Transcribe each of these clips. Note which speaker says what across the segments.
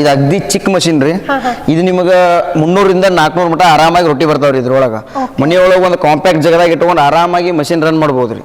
Speaker 1: ಇದು ಅಗ್ದಿ ಚಿಕ್ಕ ಮಷಿನ್ ರೀ. ಇದು ನಿಮಗೆ ಮುನ್ನೂರಿಂದ ನಾಲ್ಕುನೂರು ಮಟ ಆರಾಮಾಗಿ ರೊಟ್ಟಿ ಬರ್ತಾವ್ರಿ ಇದ್ರೊಳಗೆ. ಮನೆಯೊಳಗೆ ಒಂದು ಕಾಂಪ್ಯಾಕ್ಟ್ ಜಾಗದಾಗ ಇಟ್ಕೊಂಡು ಆರಾಮಾಗಿ ಮಷಿನ್ ರನ್ ಮಾಡ್ಬೋದು ರೀ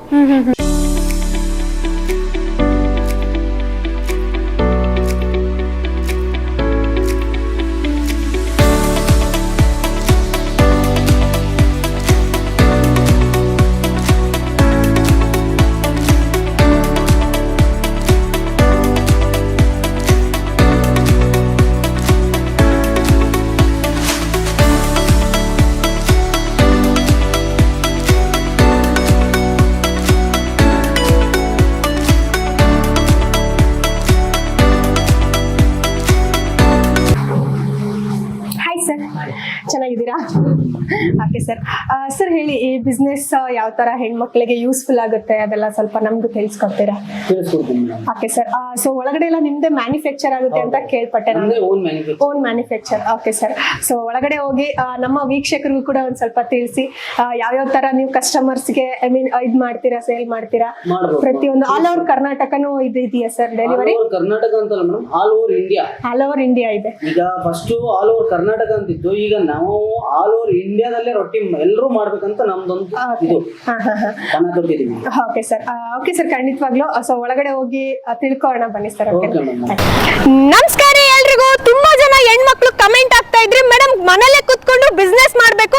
Speaker 2: ಚೆನ್ನಾಗಿದ್ದೀರಾ? ಓಕೆ ಸರ್ ಸರ್ ಹೇಳಿ ಈ ಬಿಸ್ನೆಸ್ ಯಾವ ತರ ಹೆಣ್ಮಕ್ಳಿಗೆ ಯೂಸ್ಫುಲ್ ಆಗುತ್ತೆ? ಅದೆಲ್ಲ ಸ್ವಲ್ಪ ನಮಗೂ ತಿಳಿಸ್ಕೊಡ್ತೀರಾ? ಓಕೆ ಸರ್ ಸೊ ಒಳಗಡೆ ಎಲ್ಲ ನಿಮ್ದೇ ಮ್ಯಾನುಫ್ಯಾಕ್ಚರ್ ಆಗುತ್ತೆ ಅಂತ ಕೇಳ್ಪಟ್ಟೆ
Speaker 3: own manufacture
Speaker 2: own manufacture okay sir so ಒಳಗಡೆ ಹೋಗಿ ನಮ್ಮ ವೀಕ್ಷಕರಿಗೂ ಕೂಡ ಒಂದ್ ಸ್ವಲ್ಪ ತಿಳಿಸಿ ಯಾವ್ಯಾವ ತರ ನೀವು ಕಸ್ಟಮರ್ಸ್ಗೆ ಐ ಮೀನ್ ಇದ್ ಮಾಡ್ತೀರಾ ಸೇಲ್ ಮಾಡ್ತೀರಾ? ಪ್ರತಿಯೊಂದು ಆಲ್ ಓವರ್ ಕರ್ನಾಟಕನೂ ಇದು ಇದೆಯಾ ಸರ್ ಡೆಲಿವರಿ
Speaker 3: ಕರ್ನಾಟಕ ಅಂತಲ್ಲ madam all over India
Speaker 2: all over India ಇದೆ.
Speaker 3: ಈಗ ಫಸ್ಟ್ ಆಲ್ ಓವರ್ ಕರ್ನಾಟಕ ಅಂತಿತ್ತು. ಈಗ ನಾವು ಆಲ್ ಓವರ್ ಇಂಡಿಯಾದಲ್ಲೇ ರೊಟ್ಟಿ ಎಲ್ಲರೂ ಮಾಡ್ಬೇಕಂತ ನಮ್ದೊಂದು. ಇದು. ತೊಟ್ಟಿದೀವಿ
Speaker 2: ಓಕೆ ಸರ್ ಓಕೆ ಸರ್ ಖಂಡಿತವಾಗ್ಲೂ. ಸೊ ಒಳಗಡೆ ಹೋಗಿ ತಿಳ್ಕೊಳ್ಳೋಣ ಬನ್ನಿ ಸರ್ ನಮಸ್ಕಾರ ಎಲ್ರಿಗೂ. ಹೆಣ್ಮಕ್ಳು ಕಮೆಂಟ್ ಆಗ್ತಾ ಇದ್ರಿ ಮೇಡಮ್ ಮನೇಲೆ ಕುತ್ಕೊಂಡು ಬಿಸ್ನೆಸ್ ಮಾಡ್ಬೇಕು.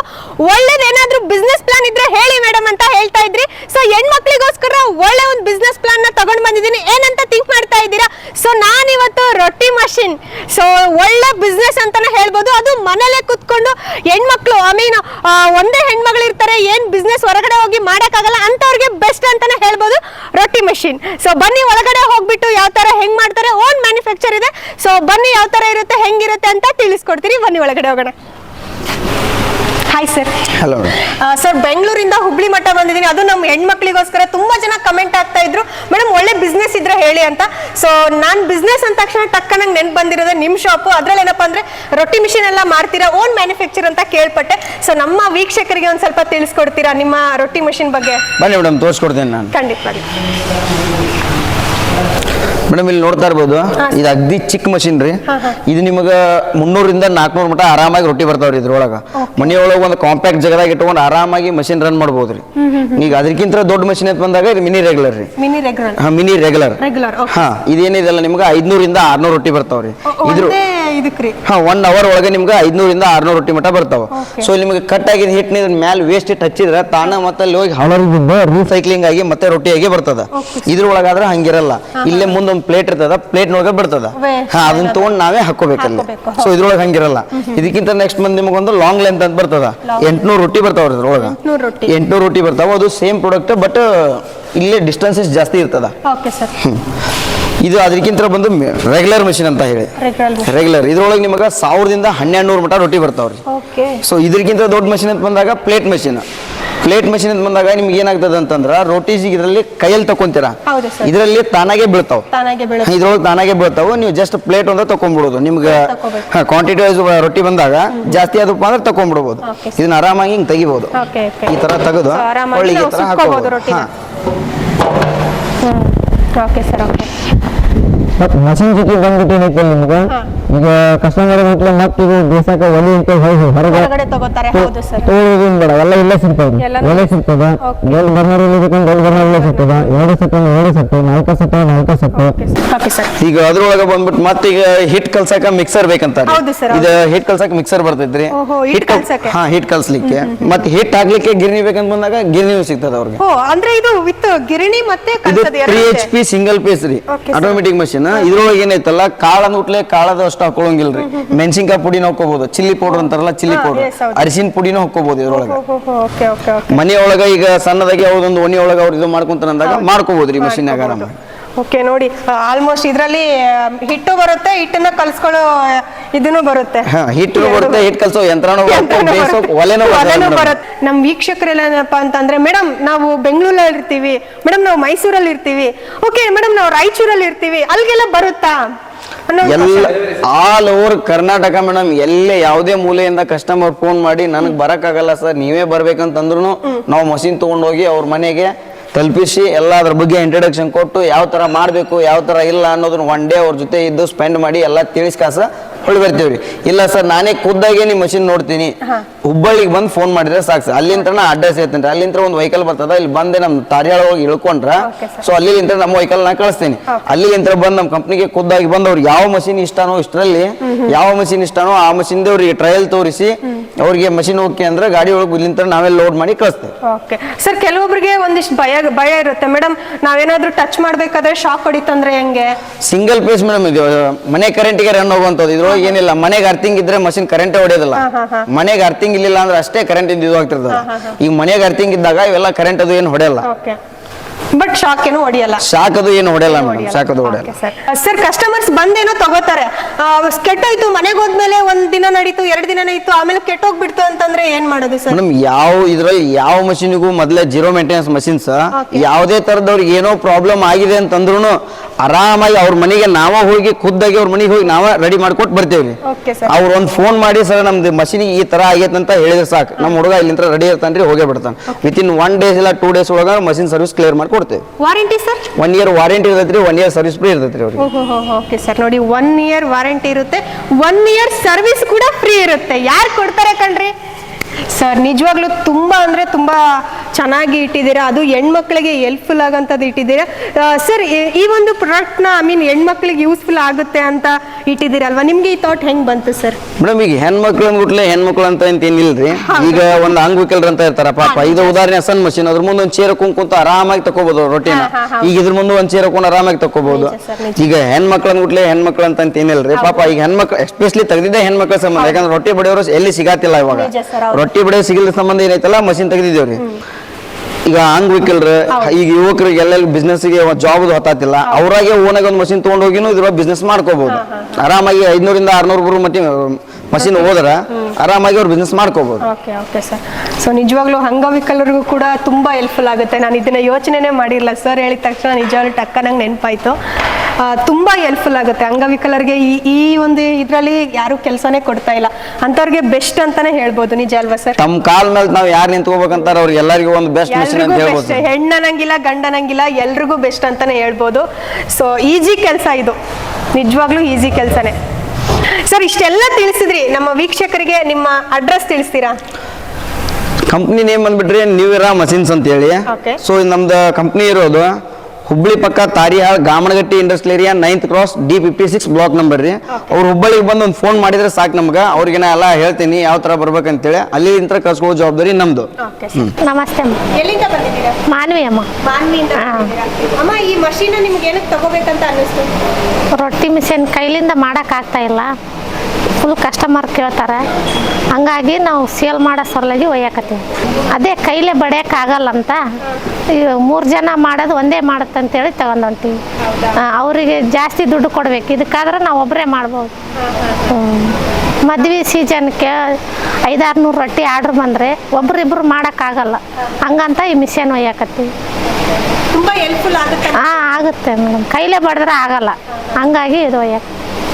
Speaker 2: ಒಳ್ಳೇದೇನಾದ್ರೂ ಬಿಸ್ನೆಸ್ ಪ್ಲಾನ್ ಇದ್ರೆ ಹೇಳಿ ಮೇಡಮ್ ಅಂತ ಹೇಳ್ತಾ ಇದ್ರಿ. ಸೊ ಹೆಣ್ಮಕ್ಳಿಗೋಸ್ಕರ ಒಳ್ಳೆ ಒಂದು ಬಿಸ್ನೆಸ್ ಪ್ಲಾನ್ನ ತಗೊಂಡ್ ಬಂದಿದ್ದೀನಿ. ಏನಂತ ಥಿಂಕ್ ಮಾಡ್ತಾ ಇದ್ದೀರಾ? ಸೊ ನಾನಿವತ್ತು ರೊಟ್ಟಿ ಮಷಿನ್ ಸೊ ಒಳ್ಳೆ ಬಿಸ್ನೆಸ್ ಅಂತಾನೆ ಹೇಳ್ಬೋದು. ಅದು ಮನೇಲೆ ಕುತ್ಕೊಂಡು ಹೆಣ್ಮಕ್ಳು ಐ ಮೀನ್ ಒಂದೇ ಹೆಣ್ಮಗಳು ಇರ್ತಾರೆ ಏನ್ ಬಿಸ್ನೆಸ್ ಹೊರಗಡೆ ಹೋಗಿ ಮಾಡೋಕ್ಕಾಗಲ್ಲ. ಅಂತವ್ರಿಗೆ ಬೆಸ್ಟ್ ಅಂತಾನೆ ಹೇಳ್ಬೋದು ರೊಟ್ಟಿ ಮಷಿನ್ ಸೊ ಬನ್ನಿ, ಒಳಗಡೆ ಹೋಗ್ಬಿಟ್ಟು ಯಾವ ತರ ಹೆಂಗ್ ಮಾಡ್ತಾರೆ? ಓನ್ ಮ್ಯಾನುಫ್ಯಾಕ್ಚರ್ ಇದೆ. ಸೊ ಬನ್ನಿ, ಯಾವ ತರ ಇರುತ್ತೆ? ಹೆಂಗಿರುತ್ತೆ? ಅಂತ ತಿಳಿಸ್ಕೊಡ್ತೀರಿ. ಬನ್ನಿ ಒಳಗಡೆ ಹೋಗೋಣ. ಹಾಯ್ ಸರ್
Speaker 1: ಹಲೋ
Speaker 2: ಸರ್ ಬೆಂಗಳೂರಿಂದ ಹುಬ್ಳಿ ಮಠ ಬಂದಿದ್ದೀನಿ. ಅದು ನಮ್ಮ ಹೆಣ್ಮಕ್ಳಿಗೋಸ್ಕರ ತುಂಬಾ ಜನ ಕಮೆಂಟ್ ಆಗ್ತಾ ಇದ್ರು. ಮೇಡಮ್ ಒಳ್ಳೆ ಬಿಸ್ನೆಸ್ ಇದ್ರೆ ಹೇಳಿ ಅಂತ. ಸೊ ನಾನು ಬಿಸ್ನೆಸ್ ಅಂದ ತಕ್ಷಣ ಟಕ್ಕನಂಗೆ ನೆನ್ಪು ಬಂದಿರೋದು ನಿಮ್ ಶಾಪು ಅದ್ರಲ್ಲಿ ಏನಪ್ಪ ಅಂದ್ರೆ ರೊಟ್ಟಿ ಮಿಷಿನ್ ಎಲ್ಲ ಮಾಡ್ತೀರಾ ಓನ್ ಮ್ಯಾನುಫ್ಯಾಕ್ಚರ್ ಅಂತ ಕೇಳ್ಪಟ್ಟೆ. ಸೊ ನಮ್ಮ ವೀಕ್ಷಕರಿಗೆ ಒಂದು ಸ್ವಲ್ಪ ತಿಳಿಸ್ಕೊಡ್ತೀರಾ ನಿಮ್ಮ ರೊಟ್ಟಿ ಮಿಷಿನ್ ಬಗ್ಗೆ?
Speaker 1: ಬನ್ನಿ ಮೇಡಮ್ ತೋರಿಸ್ಕೊಡ್ತೇನೆ ನಾನು.
Speaker 2: ಖಂಡಿತವಾಗಿ
Speaker 1: ಮೇಡಮ್ ಇಲ್ಲಿ ನೋಡ್ತಾ ಇರ್ಬೋದು ಇದು ಅಗ್ದಿ ಚಿಕ್ಕ ಮಷಿನ್ ರೀ. ಇದು ನಿಮಗೆ ಮುನ್ನೂರಿಂದ ನಾಲ್ಕುನೂರು ಮಟ ಆರಾಮಾಗಿ ರೊಟ್ಟಿ ಬರ್ತಾವ್ರಿ ಇದ್ರೊಳಗ. ಮನೆಯೊಳಗೆ ಒಂದು ಕಾಂಪ್ಯಾಕ್ಟ್ ಜಗದಾಗ ಇಟ್ಕೊಂಡು ಆರಾಮಾಗಿ ಮಷಿನ್ ರನ್ ಮಾಡ್ಬೋದು ರೀ. ಈಗ ಅದಕ್ಕಿಂತ ದೊಡ್ಡ ಮಷಿನ್ ಅಂತ ಬಂದಾಗ ಇದು ಮಿನಿ ರೆಗ್ಯುಲರ್ ರೀ.
Speaker 2: ಮಿನಿ ರೆಗ್ಯುಲರ್
Speaker 1: ಹಾ ಮಿನಿ ರೆಗ್ಯುಲರ್
Speaker 2: ರೆಗ್ಯುಲರ್
Speaker 1: ಹಾ ಇದೇನಿದೆಲ್ಲ ನಿಮ್ಗೆ ಐದ್ನೂರಿಂದ ಆರ್ನೂರು ರೊಟ್ಟಿ ಬರ್ತಾವ್ರಿ. ಇದ್ರ
Speaker 2: ಇದಕ್ಕೆ ರೀ
Speaker 1: ಹಾ ಒನ್ ಅವರ್ ಒಳಗೆ ನಿಮ್ಗೆ ಐದ್ನೂರಿಂದ ಆರ್ನೂರು ರೊಟ್ಟಿ ಮಟ ಬರ್ತಾವ. ಸೊ ನಿಮ್ಗೆ ಕಟ್ ಆಗಿದ ಹಿಟ್ಟಿನ ಇದ್ರ ಮ್ಯಾಲ ವೇಸ್ಟ್ ಹಿಟ್ಟು ಹಚ್ಚಿದ್ರೆ ತಾನ ಮತ್ತೆ ಅಲ್ಲಿ ಹೋಗಿ ಹಳರಿಂದ ರೀಸೈಕ್ಲಿಂಗ್ ಆಗಿ ಮತ್ತೆ ರೊಟ್ಟಿಯಾಗಿ ಬರ್ತದ. ಇದ್ರೊಳಗಾದ್ರೆ ಹಂಗಿರಲ್ಲ. ಇಲ್ಲೇ ಮುಂದೊಂದು ಪ್ಲೇಟ್ ಇರ್ತದ ಪ್ಲೇಟ್ ನೊಳಗೆ ಬರ್ತದ. ಹಾ ಅದನ್ನ ತಗೊಂಡ್ ನಾವೇ ಹಾಕೋಬೇಕಲ್ಲಿ ಸೊ ಇದ್ರೊಳಗೆ ಹಂಗಿರಲ್ಲ. ಇದಕ್ಕಿಂತ ನೆಕ್ಸ್ಟ್ ಮಂತ್ ನಿಮಗೊಂದು ಲಾಂಗ್ ಲೆಂತ್ ಅಂತ ಬರ್ತದ. ಎಂಟ್ನೂರು ರೊಟ್ಟಿ ಬರ್ತಾವ ಇದ್ರೊಳಗೆ.
Speaker 2: ಎಂಟ್ನೂರು ರೊಟ್ಟಿ.
Speaker 1: ಬರ್ತಾವ. ಅದು ಸೇಮ್ ಪ್ರಾಡಕ್ಟ್ ಬಟ್ ಇಲ್ಲೇ ಡಿಸ್ಟೆನ್ಸಸ್ ಜಾಸ್ತಿ ಇರ್ತದ.
Speaker 2: ಓಕೆ ಸರ್
Speaker 1: ಇದು ಅದಕ್ಕಿಂತ ಬಂದು ರೆಗ್ಯುಲರ್ ಮಷಿನ್ ಅಂತ ಹೇಳಿ.
Speaker 2: ರೆಗ್ಯುಲರ್
Speaker 1: ಇದ್ರೊಳಗೆ ನಿಮಗೆ ಸಾವಿರದಿಂದ ಹನ್ನೆರಡು ನೂರು ಮಟ್ಟ ರೊಟ್ಟಿ ಬರ್ತಾವ್ರಿ ಸೊ ಇದಕ್ಕಿಂತ ದೊಡ್ಡ ಮಷಿನ್ ಅಂತ ಬಂದಾಗ ಪ್ಲೇಟ್ ಮಷಿನ್ ಪ್ಲೇಟ್ ಮಷಿನ್ ಅಂತ ಬಂದಾಗ ನಿಮ್ಗೆ ಏನಾಗ್ತದೆ ಅಂತಂದ್ರ ರೋಟೀಸ್ ಇದರಲ್ಲಿ ಕೈಯಲ್ಲಿ ತಕೊಂತೀರಾ.
Speaker 2: ಹೌದು ಸರ್.
Speaker 1: ಇದರಲ್ಲಿ ತಾನಾಗೆ ಬೀಳ್ತಾವ.
Speaker 2: ತಾನಾಗೆ
Speaker 1: ಇದ್ರೊಳಗೆ ತಾನಾಗೆ ಬೀಳ್ತಾವ. ನೀವು ಜಸ್ಟ್ ಪ್ಲೇಟ್ ಒಂದ ತಕೊಂಡ್ಬಿಡೋದು. ನಿಮ್ಗೆ
Speaker 2: ತಕೊಬೇಕು.
Speaker 1: ಕ್ವಾಂಟಿಟಿ ವೈಸ್ ರೊಟ್ಟಿ ಬಂದಾಗ ಜಾಸ್ತಿ ಅದಪ್ಪ ಅಂದ್ರೆ ತಕೊಂಡ್ಬಿಡ್ಬೋದು.
Speaker 2: Okay,
Speaker 1: ಇದನ್ನ ಆರಾಮಾಗಿ ಹಿಂಗೆ
Speaker 2: ಓಕೆ ಓಕೆ
Speaker 1: ಈ ತರ ತೆಗೆದು
Speaker 2: So, ಆರಾಮಾಗಿ
Speaker 1: ಒಳ್ಳಿಗೆ
Speaker 2: ನಾವು
Speaker 1: ತರ
Speaker 2: ಸುಟ್ಕೋಬೋದು
Speaker 1: ಹಾಕೋಬಹುದು
Speaker 2: ರೊಟ್ಟಿನ. ಓಕೆ ಸರ್ ಓಕೆ
Speaker 4: ಮಷಿನ್ ಜೊತೆ ಬಂದ್ಬಿಟ್ಟು ಏನೈತೆ ನಿಮ್ಗೆ? ಈಗ ಕಸ್ಟಮರ್ ಮಕ್ಕಳು ಮತ್ತೆ ಇದು ಬೇಸಾಕ ಒಲಿ ಅಂತ ಹೇಳಿ ಹೊರಗೆ
Speaker 2: ಹೊರಗಡೆ ತಗೋತಾರೆ ಹೌದು ಸರ್.
Speaker 4: ತಗೊಳ್ಳೋದೇನು ಬೇಡ ಎಲ್ಲ ಇಲ್ಲೇ ಸಿಗ್ತದೆ. ಒಲೆ ಸಿಗ್ತದ. ಗೋಲ್ ಬರ್ನರ್ ಬೇಕಂದ್ರೆ ದೊಡ್ಡ ಬರ್ನರ್ ಇಲ್ಲೇ ಸಿಗ್ತದ. ಎರಡು ಸೆಟ್ ಎರಡು ಸೆಟ್ ನಾಲ್ಕು ಸೆಟ್ ನಾಲ್ಕು ಸೆಟ್
Speaker 2: ಓಕೆ ಸರ್
Speaker 1: ಈಗ ಅದ್ರೊಳಗೆ ಬಂದ್ಬಿಟ್ಟು ಮತ್ತೆ ಈಗ ಹಿಟ್ ಕಲ್ಸಕ ಮಿಕ್ಸರ್ ಬೇಕಂತ
Speaker 2: ಹೌದು sir,
Speaker 1: ಇದು ಹಿಟ್ ಕಲ್ಸಕ್ ಮಿಕ್ಸರ್ ಬರ್ತೈತ್ರಿ.
Speaker 2: ಓಹೋ, ಹಿಟ್
Speaker 1: ಕಲ್- ಹಾ ಹಿಟ್ ಕಲ್ಸ್ಲಿಕ್ಕೆ. ಮತ್ತೆ ಹಿಟ್ ಹಾಕ್ಲಿಕ್ಕೆ ಗಿರಣಿ ಬೇಕಂತ ಬಂದಾಗ ಗಿರಣಿನೂ ಸಿಗ್ತದ ಅವ್ರಿಗೆ.
Speaker 2: ಓ ಅಂದ್ರೆ ಇದು ವಿತ್ ಗಿರಣಿ ಮತ್ತೆ
Speaker 1: ಇದು three H P single piece ರೀ. ಆಟೋಮೆಟಿಕ್ ಮಷಿನ್ ಇದ್ರೊಳಗೆ ಏನೈತಲ್ಲ ಕಾಳನ್ನು ಉಟ್ಲೆ ಕಾಳದ ಅಷ್ಟು ರೀ ಮೆಣಸಿನ್ಕಾಯಿ ಪುಡಿನ ಹಾಕೋಬಹುದು ಚಿಲ್ಲಿ ಪೌಡರ್ ಅಂತಾರಲ್ಲ ಚಿಲ್ಲಿ ಪೌಡರ್. ಅರಿಶಿನ ಪುಡಿನೂ ಹಾಕೋಬಹುದು ಇದ್ರೊಳಗೆ.
Speaker 2: Okay okay okay.
Speaker 1: ಮನೆಯೊಳಗ ಈಗ ಸಣ್ಣದಾಗಿ ಯಾವ್ದೊಂದು ಒಣಿ ಒಳಗ ಅವ್ರು ಇದು ಮಾಡ್ಕೊಂತಾರ ಅಂದಾಗ ಮಾಡ್ಕೋಬಹುದ್ರಿ ಮಷಿನ್ ಆರಾಮ
Speaker 2: ಓಕೆ ನೋಡಿ ಆಲ್ಮೋಸ್ಟ್ ಇದರಲ್ಲಿ ಹಿಟ್ಟು ಬರುತ್ತೆ ಹಿಟ್ಟನ್ನ ಕಲ್ಸ್ಕೊಳ್ಳೋ ಇದನ್ನು ಬರುತ್ತೆ.
Speaker 1: ಹಾ ಹಿಟ್ಟು ಬರುತ್ತೆ ಹಿಟ್ಟು ಕಲ್ಸೋ ಯಂತ್ರನೂ ಬರುತ್ತೆ. ಒಲೆನೂ
Speaker 2: ಒಲೆನೂ
Speaker 1: ಬರುತ್ತೆ.
Speaker 2: ನಮ್ಮ ವೀಕ್ಷಕರೆಲ್ಲ ಏನಪ್ಪ ಅಂತಂದ್ರೆ ಮೇಡಮ್ ನಾವು ಬೆಂಗಳೂರಲ್ಲಿ ಇರ್ತೀವಿ ಮೇಡಮ್ ನಾವು ಮೈಸೂರಲ್ಲಿ ಇರ್ತೀವಿ ಓಕೆ ಮೇಡಮ್ ನಾವು ರಾಯಚೂರಲ್ಲಿ ಇರ್ತೀವಿ ಅಲ್ಲಿಗೆಲ್ಲ ಬರುತ್ತಾ?
Speaker 1: ಎಲ್ಲ ಆಲ್ ಓವರ್ ಕರ್ನಾಟಕ ಮೇಡಮ್ ಎಲ್ಲೇ ಯಾವುದೇ ಮೂಲೆಯಿಂದ ಕಸ್ಟಮರ್ ಫೋನ್ ಮಾಡಿ ನನಗೆ ಬರಕ್ಕಾಗಲ್ಲ ಸರ್ ನೀವೇ ಬರ್ಬೇಕಂತಂದ್ರು ನಾವು ಮಷಿನ್ ತಗೊಂಡೋಗಿ ಅವ್ರ ಮನೆಗೆ ತಲುಪಿಸಿ ಎಲ್ಲ ಅದ್ರ ಬಗ್ಗೆ ಇಂಟ್ರಡಕ್ಷನ್ ಕೊಟ್ಟು ಯಾವ ತರ ಮಾಡಬೇಕು ಯಾವ ತರ ಇಲ್ಲ ಅನ್ನೋದನ್ನ ಒನ್ ಡೇ ಅವ್ರ ಜೊತೆ ಇದ್ದು ಸ್ಪೆಂಡ್ ಮಾಡಿ ಎಲ್ಲ ತಿಳಿಸ್ಕಾಸ ಹೊಳ್ಬರ್ತೀವಿ ಬರ್ತೀವ್ರಿ ಇಲ್ಲ ಸರ್ ನಾನೇ ಖುದ್ದಾಗೆ ನಿಮ್ಮ ಮಷಿನ್ ನೋಡ್ತೀನಿ. ಹುಬ್ಬಳ್ಳಿಗೆ ಬಂದು ಫೋನ್ ಮಾಡಿದ್ರೆ ಸಾಕು ಅಲ್ಲಿಂದ ನಾ ಅಡ್ರೆಸ್ ಹೇಳ್ತೀನಿ ಅಲ್ಲಿಂದ ಒಂದು ವೆಹಿಕಲ್ ಬರ್ತದ ಇಲ್ಲಿ ಬಂದೆ ನಮ್ ತಾರಿಯಾಳ ಹೋಗಿ ಇಳ್ಕೊಂಡ್ರ. ಸೊ ಅಲ್ಲಿಂದ ನಮ್ಮ ವೆಹಿಕಲ್ ನಾ ಕಳಿಸ್ತೀನಿ. ಅಲ್ಲಿಂದ ಬಂದು ನಮ್ಮ ಕಂಪ್ನಿಗೆ ಖುದ್ದಾಗಿ ಬಂದು ಅವ್ರಿಗೆ ಯಾವ ಮಷಿನ್ ಇಷ್ಟನೋ ಇಷ್ಟರಲ್ಲಿ ಯಾವ ಮಷಿನ್ ಇಷ್ಟನೋ ಆ ಮಷಿನ್ ಅವ್ರಿಗೆ ಟ್ರಯಲ್ ತೋರಿಸಿ ಅವ್ರಿಗೆ ಮಷಿನ್ ಓಕೆ ಅಂದ್ರೆ ಗಾಡಿ ಒಳಗೆ ಇಲ್ಲಿಂದ ನಾವೇ ಲೋಡ್ ಮಾಡಿ ಕಳಿಸ್ತೇವೆ.
Speaker 2: ಓಕೆ ಸರ್ ಕೆಲವೊಬ್ಬರಿಗೆ ಒಂದಿಷ್ಟು ಭಯ ಭಯ ಇರುತ್ತೆ. ಮೇಡಮ್ ನಾವೇನಾದ್ರೂ ಟಚ್ ಮಾಡ್ಬೇಕಾದ್ರೆ ಶಾಕ್ ಹೊಡಿತಂದ್ರೆ ಹೆಂಗೆ?
Speaker 1: ಸಿಂಗಲ್ ಪೇಸ್ ಮೇಡಮ್ ಇದು ಮನೆ ಕರೆಂಟ್ಗೆ ರನ್ ಹೋಗುವಂಥದ್ದು. ಇದ್ರೊಳಗೆ ಏನಿಲ್ಲ. ಮನೆಗೆ ಅರ್ಥಿಂಗ್ ಇದ್ರೆ ಮಷಿನ್ ಕರೆಂಟ್ ಹೊಡೆಯೋದಿಲ್ಲ. ಮನೆಗೆ ಅರ್ಥಿಂಗ್ ಇಲ್ಲಿಲ್ಲ ಅಂದ್ರೆ ಅಷ್ಟೇ ಕರೆಂಟ್ ಇದು ಆಗ್ತಿರ್ತದೆ. ಈಗ ಮನೆಗೆ ಅರ್ಥಿಂಗ್ ಇದ್ದಾಗ ಇವೆಲ್ಲ ಕರೆಂಟ್ ಅದು ಏನು ಹೊಡೆಯಲ್ಲ.
Speaker 2: ಬಟ್ ಶಾಕ್ ಏನು ಹೊಡೆಯಲ್ಲ.
Speaker 1: ಶಾಕ್ ಅದು ಏನು ಹೊಡೆಯಲ್ಲ ಮೇಡಮ್ ಶಾಕ್ ಅದು ಹೊಡೆಯಲ್ಲ.
Speaker 2: ಸರ್ ಕಸ್ಟಮರ್ಸ್ ಬಂದೇನೋ ತಗೋತಾರೆ. ಕೆಟ್ಟೋಯ್ತು ಮನೆಗೆ ಹೋದ್ಮೇಲೆ ಒಂದ್ ದಿನ ನಡೀತು ಎರಡ್ ದಿನ ಇತ್ತು ಆಮೇಲೆ ಕೆಟ್ಟೋಗ್ಬಿಡ್ತು ಅಂತಂದ್ರೆ ಏನ್ ಮಾಡೋದು ಸರ್
Speaker 1: ಮೇಡಮ್ ಯಾವ ಇದ್ರಲ್ಲಿ ಯಾವ ಮಷೀನ್ಗೂ ಮೊದಲೇ ಜೀರೋ ಮೇಂಟೆನೆನ್ಸ್ ಮಷಿನ್ಸ್ ಯಾವುದೇ ತರದವ್ರಿಗೆ ಏನೋ ಪ್ರಾಬ್ಲಮ್ ಆಗಿದೆ ಅಂತಂದ್ರು ಆರಾಮಾಗಿ ಅವ್ರ ಮನೆಗೆ ನಾವ ಹೋಗಿ ಖುದ್ದಾಗಿ ಅವ್ರ ಮನೆಗೆ ಹೋಗಿ ನಾವ ರೆಡಿ ಮಾಡ್ಕೊಟ್ಟು
Speaker 2: ಬರ್ತೇವೆ. ಸರ್
Speaker 1: ಅವ್ರ ಒಂದ್ ಫೋನ್ ಮಾಡಿ ಸರ್ ನಮ್ದು ಮಷಿನಿಗೆ ಈ ತರ ಆಗೈತೆ ಅಂತ ಹೇಳಿದ್ರೆ ಸಾಕು. ನಮ್ಮ ಹುಡುಗ ಇಲ್ಲಿಂದ ರೆಡಿ ಇರ್ತಾನ್ರಿ ಹೋಗೇ ಬಿಡ್ತಾನೆ. ವಿತ್ ಇನ್ ಒನ್ ಡೇಸ್ ಇಲ್ಲ ಟೂ ಡೇಸ್ ಒಳಗ ಮಷೀನ್ ಸರ್ವಿಸ್ ಕ್ಲಿಯರ್ ಮಾಡಿ ಕೊಡ್ತೇವೆ
Speaker 2: warranty sir
Speaker 1: one year warranty ಇರ್ತೈತ್ರಿ one year service free ಇರ್ತೈತ್ರಿ ಅವ್ರಿಗೆ.
Speaker 2: ಓಕೆ ಸರ್ ನೋಡಿ ಒನ್ ಇಯರ್ ವಾರಂಟಿ ಇರುತ್ತೆ. ಒನ್ ಇಯರ್ ಸರ್ವಿಸ್ ಕೂಡ ಫ್ರೀ ಇರುತ್ತೆ. ಯಾರು ಕೊಡ್ತಾರೆ ಕಣ್ರಿ? ಸರ್ ನಿಜವಾಗ್ಲೂ ತುಂಬಾ ಅಂದ್ರೆ ತುಂಬಾ ಚೆನ್ನಾಗಿ ಇಟ್ಟಿದ್ದೀರಾ? ಅದು ಹೆಣ್ಮಕ್ಳಿಗೆ ಹೆಲ್ಪ್ಫುಲ್ ಆಗಂತದ್ದು ಇಟ್ಟಿದ್ದೀರಾ? ಸರ್ ಈ ಒಂದು ಪ್ರಾಡಕ್ಟ್ನ ಐ ಮೀನ್ ಹೆಣ್ಮಕ್ಳಿಗೆ ಯೂಸ್ಫುಲ್ ಆಗುತ್ತೆ ಅಂತ ಇಟ್ಟಿದ್ದೀರಲ್ವಾ? ನಿಮ್ಗೆ ಈ ಥಾಟ್ ಹೆಂಗ್ ಬಂತು ಸರ್
Speaker 1: ಮೇಡಮ್ ಈಗ ಹೆಣ್ಮಕ್ಳು ಅಂದ್ಬಿಟ್ಲೆ ಹೆಣ್ಮಕ್ಳು ಅಂತ ಅಂತ ಏನಿಲ್ರಿ? ಈಗ ಒಂದು ಅಂಗವಿಕಲರು ಅಂತ ಇರ್ತಾರ ಪಾಪ ಇದು ಉದಾಹರಣೆ ಸಣ್ಣ ಮಷಿನ್ ಅದ್ರ ಮುಂದೆ ಒಂದು ಚೇರ್ ಕುಂಕುಂತ ಆರಾಮಾಗಿ ತಕೋಬಹುದು ರೊಟ್ಟಿನ ಈಗ ಇದ್ರ ಮುಂದೆ ಒಂದ್ ಚೇರ್ ಹಾಕೊಂಡು ಆರಾಮಾಗಿ ತಕೋಬಹುದು ಈಗ ಹೆಣ್ಮಕ್ಳು ಅಂದ್ಬಿಟ್ಲೆ ಹೆಣ್ಮಕ್ಳು ಅಂತ ಅಂತ ಏನಿಲ್ರಿ? ಪಾಪ ಈಗ ಹೆಣ್ಮಕ್ಳು ಎಸ್ಪೆಷಲಿ ತೆಗೆದಿದ್ದೆ ಹೆಣ್ಮಕ್ಳ ಸಂಬಂಧ ಯಾಕಂದ್ರೆ ರೊಟ್ಟಿ ಬಡಿಯೋರು ಎಲ್ಲಿ ಸಿಗಾತಿಲ್ಲ ಇವಾಗ.
Speaker 2: ನಿಜ
Speaker 1: ಬಿಡೋ ಸಿಗಲ್ ಸಂಬಂಧ ಏನೈತಲ್ಲ ಮಷಿನ್ ತೆಗೆದಿದ್ದೇವ್ರಿ. ಈಗ ಅಂಗವಿಕಲರು ಈಗ ಯುವಕರಿಗೆ ಎಲ್ಲೆಲ್ಲಿ ಬಿಸ್ನೆಸ್ಗೆ ಜಾಬ್ ಹೊತ್ತಾತಿಲ್ಲ ಅವ್ರಾಗೆ ಓನಾಗ ಒಂದು ಮಷಿನ್ ತೊಗೊಂಡು ಹೋಗಿನೂ ಇದ್ರ ಬಿಸ್ನೆಸ್ ಮಾಡ್ಕೋಬಹುದು ಆರಾಮಾಗಿ ಐದ್ನೂರಿಂದ ಆರ್ನೂರು ಬರೋ ಮಟ್ಟಿ ಮಷಿನ್ ಹೋದ್ರ ಆರಾಮಾಗಿ ಅವ್ರು ಬಿಸ್ನೆಸ್ ಮಾಡ್ಕೋಬಹುದು
Speaker 2: ಓಕೆ ಓಕೆ ಸರ್. ಸೊ ನಿಜವಾಗ್ಲೂ ಅಂಗವಿಕಲರಿಗೂ ಕೂಡ ತುಂಬಾ ಹೆಲ್ಪ್ಫುಲ್ ಆಗುತ್ತೆ. ನಾನು ಇದನ್ನ ಯೋಚನೆನೇ ಮಾಡಿರಲ್ಲ ಸರ್. ಹೇಳಿದ ತಕ್ಷಣ ನಿಜವಾಗ್ಲೂ ಟಕ್ಕನಂಗೆ ನೆನಪಾಯಿತು. ತುಂಬ ಹೆಲ್ಪ್ಫುಲ್ ಆಗುತ್ತೆ. ಅಂಗವಿಕಲರಿಗೆ ಈ ಈ ಒಂದು ಇದರಲ್ಲಿ ಯಾರು ಕೆಲಸನೇ ಕೊಡ್ತಾ ಇಲ್ಲ. ಅಂತವ್ರಿಗೆ ಬೆಸ್ಟ್ ಅಂತಾನೆ ಹೇಳ್ಬೋದು ನಿಜ ಅಲ್ವಾ ಸರ್
Speaker 1: ತಮ್ಮ ಕಾಲ್ ಮೇಲೆ ನಾವು ಯಾರು ನಿಂತ್ಕೋಬೇಕಂತಾರ ಅವ್ರಿಗೆ ಎಲ್ಲರಿಗೂ ಒಂದು ಬೆಸ್ಟ್ ಮಿಷನ್ ಅಂತ ಹೇಳ್ಬೋದು.
Speaker 2: ಹೆಣ್ಣನಂಗಿಲ್ಲ ಗಂಡನಂಗಿಲ್ಲ ಎಲ್ರಿಗೂ ಬೆಸ್ಟ್ ಅಂತಾನೆ ಹೇಳ್ಬೋದು. ಸೊ ಈಜಿ ಕೆಲಸ ಇದು. ನಿಜವಾಗ್ಲೂ ಈಜಿ ಕೆಲಸನೇ. ಸರ್ ಇಷ್ಟೆಲ್ಲ ತಿಳಿಸಿದ್ರಿ. ನಮ್ಮ ವೀಕ್ಷಕರಿಗೆ ನಿಮ್ಮ ಅಡ್ರೆಸ್ ತಿಳಿಸ್ತೀರಾ?
Speaker 1: ಕಂಪ್ನಿ ನೇಮ್ ಬಂದ್ಬಿಟ್ರಿ ನ್ಯೂ ಇರಾ ಮಷಿನ್ಸ್ ಅಂತ ಹೇಳಿ
Speaker 2: Okay.
Speaker 1: ಸೊ ನಮ್ದು ಕಂಪ್ನಿ ಇರೋದು. ಹುಬ್ಳಿ ಪಕ್ಕ Tarihal Gamanagatti industrial area ninth cross D fifty six block number ರೀ. ಅವ್ರು ಹುಬ್ಬಳ್ಳಿಗೆ ಬಂದು ಒಂದು ಫೋನ್ ಮಾಡಿದ್ರೆ ಸಾಕು ನಮ್ಗೆ. ಅವ್ರಿಗೆ ನಾ ಎಲ್ಲ ಹೇಳ್ತೀನಿ ಯಾವ ಥರ ಬರ್ಬೇಕಂತೇಳಿ. ಅಲ್ಲಿ ನಿಂತ್ರ ಕಳ್ಸ್ಕೊಳ್ಳೋ ಜವಾಬ್ದಾರಿ ನಮ್ದು.
Speaker 2: ಓಕೆ
Speaker 5: ನಮಸ್ತೆ ಅಮ್ಮ.
Speaker 2: ಎಲ್ಲಿಂದ ಬಂದಿದ್ದೀರಾ?
Speaker 5: ಮಾನ್ವಿ ಅಮ್ಮ.
Speaker 2: ಮಾನ್ವಿಯಿಂದ ಬಂದಿದ್ದೀರಾ? ಅಮ್ಮ ಈ ಮಷೀನ್ ನಿಮ್ಗೆ ಏನಕ್ಕೆ ತಗೋಬೇಕಂತ ಅನ್ನಿಸ್ತು?
Speaker 5: ರೊಟ್ಟಿ ಮಿಷಿನ್ ಕೈಲಿಂದ ಮಾಡೋಕ್ಕಾಗ್ತಾ ಇಲ್ಲ. ಫುಲ್ ಕಸ್ಟಮರ್ ಕೇಳ್ತಾರೆ. ಹಂಗಾಗಿ ನಾವು ಸೇಲ್ ಮಾಡೋ ಸಲುವಾಗಿ ಒಯ್ಯಕತ್ತೀವಿ. ಅದೇ ಕೈಲೇ ಬಡಿಯೋಕ್ಕಾಗಲ್ಲ ಅಂತ ಈಗ ಮೂರು ಜನ ಮಾಡೋದು ಒಂದೇ ಮಾಡುತ್ತೆ ಅಂತೇಳಿ ತಗೊಂಡು ಹೊಂಟೀವಿ ಅವರಿಗೆ ಜಾಸ್ತಿ ದುಡ್ಡು ಕೊಡ್ಬೇಕು. ಇದಕ್ಕಾದ್ರೆ ನಾವು ಒಬ್ಬರೇ ಮಾಡ್ಬೋದು. ಮದ್ವೆ ಸೀಸನ್ಗೆ ಐದಾರು ನೂರು ರೊಟ್ಟಿ ಆರ್ಡ್ರ್ ಬಂದರೆ ಒಬ್ರಿಬ್ರು ಮಾಡೋಕ್ಕಾಗಲ್ಲ. ಹಂಗಂತ ಈ ಮಿಷನ್ ಒಯ್ಯಕತ್ತೀವಿ.
Speaker 2: ತುಂಬಾ ಹೆಲ್ಪ್ಫುಲ್ ಆಗುತ್ತೆ.
Speaker 5: ಹಾಂ ಆಗುತ್ತೆ ಮೇಡಮ್. ಕೈಲೇ ಬಡಿದ್ರೆ ಆಗಲ್ಲ. ಹಂಗಾಗಿ ಇದು ಒಯ್ಯಕ್ಕೆ